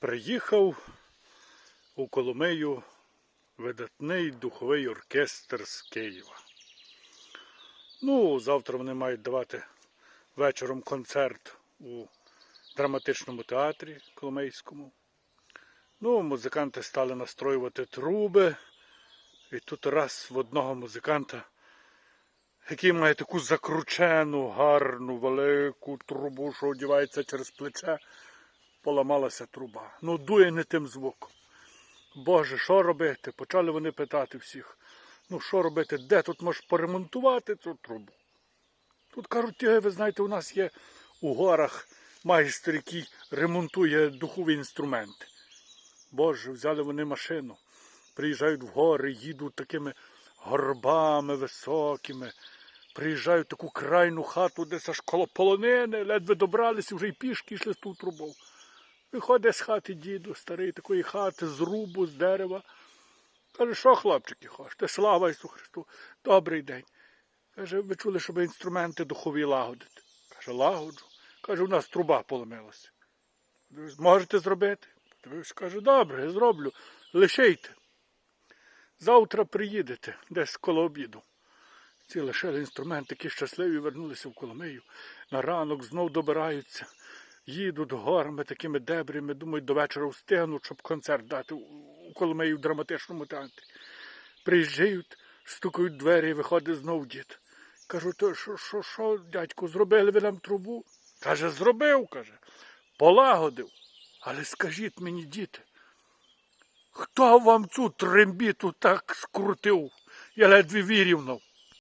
Приїхав у Коломию видатний духовий оркестр з Києва. Ну, завтра вони мають давати вечором концерт у драматичному театрі Коломийському. Ну, музиканти стали настроювати труби. І тут раз в одного музиканта, який має таку закручену, гарну, велику трубу, що одівається через плече, поламалася труба. Ну, дує не тим звуком. Боже, що робити? Почали вони питати всіх. Ну, що робити, де тут можеш поремонтувати цю трубу? Тут кажуть, «Е, ви знаєте, у нас є у горах майстер, який ремонтує духові інструменти. Боже, взяли вони машину, приїжджають в гори, їдуть такими горбами високими, приїжджають в таку крайну хату, десь аж коло полонини, ледве добралися, вже й пішки йшли з ту трубою. Виходить з хати діду, старий такої хати, з рубу, з дерева. Каже, що, хлопчики, хочете? Слава Ісусу Христу, добрий день. Каже, ви чули, щоб інструменти духові лагодити? Каже, лагоджу. Каже, у нас труба поломилася. Можете зробити? Дивлюсь, каже, добре, зроблю. Лишейте. Завтра приїдете десь коло обіду. Ці лишили інструмент, такі щасливі вернулися в Коломию. На ранок знов добираються, їдуть горами такими дебрями, думають, до вечора встигнуть, щоб концерт дати у Коломиї в драматичному театрі. Приїжджають, стукають двері, виходить знов дід. Кажу, то що, що, що, дядьку, зробили ви нам трубу? Каже, зробив, каже, полагодив. Але скажіть мені, діти, хто вам цю трембіту так скрутив? Я ледве вірівнув.